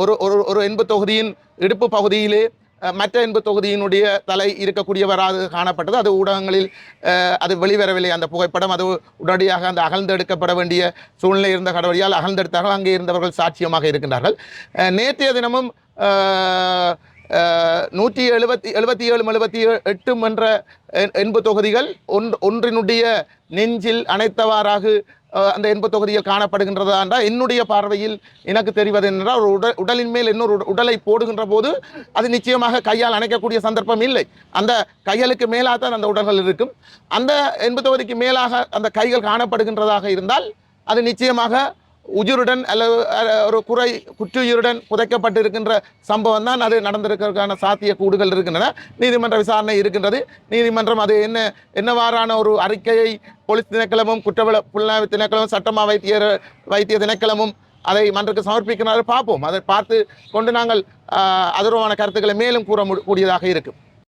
ஒரு ஒரு ஒரு எண்பு தொகுதியின் இடுப்பு பகுதியிலே மற்ற எண்பு தொகுதியினுடைய தலை இருக்கக்கூடியவராக காணப்பட்டது. அது ஊடகங்களில் அது வெளிவரவில்லை அந்த புகைப்படம். அது உடனடியாக அந்த அகழ்ந்தெடுக்கப்பட வேண்டிய சூழ்நிலை இருந்த கடவுளியால் அகழ்ந்தெடுத்தார்கள் அங்கே இருந்தவர்கள் சாட்சியமாக இருக்கின்றார்கள். நேற்றைய தினமும் நூற்றி எழுபத்தி எழுபத்தி ஏழு எழுபத்தி எட்டும் என்ற எண்பு தொகுதிகள் ஒன்று ஒன்றினுடைய நெஞ்சில் அனைத்தவாறாக அந்த எண்பு தொகுதியில் காணப்படுகின்றதா என்றால் என்னுடைய பார்வையில் எனக்கு தெரிவது என்றால் ஒரு உடல் உடலின் மேல் இன்னொரு உடலை போடுகின்ற போது அது நிச்சயமாக கையால் அணைக்கக்கூடிய சந்தர்ப்பம் இல்லை. அந்த கைகளுக்கு மேலாக தான் அந்த உடல்கள் இருக்கும். அந்த எண்பு தொகுதிக்கு மேலாக அந்த கைகள் காணப்படுகின்றதாக இருந்தால் அது நிச்சயமாக உயிருடன் அல்லது ஒரு குறை குற்றுயிருடன் புதைக்கப்பட்டிருக்கின்ற சம்பவம் தான் அது நடந்திருக்கிறதுக்கான சாத்திய கூடுகள் இருக்கின்றன. நீதிமன்ற விசாரணை இருக்கின்றது. நீதிமன்றம் அது என்ன என்னவாறான ஒரு அறிக்கையை போலீஸ் திணைக்களமும் குற்றவில புலனாய்வு திணைக்களமும் சட்டமா வைத்திய வைத்திய திணைக்களமும் அதை மன்றக்கு சமர்ப்பிக்கிறார்கள் பார்ப்போம். அதை பார்த்து கொண்டு நாங்கள் ஆஹ், அதர்வமான கருத்துக்களை மேலும் கூற கூடியதாக இருக்கும்.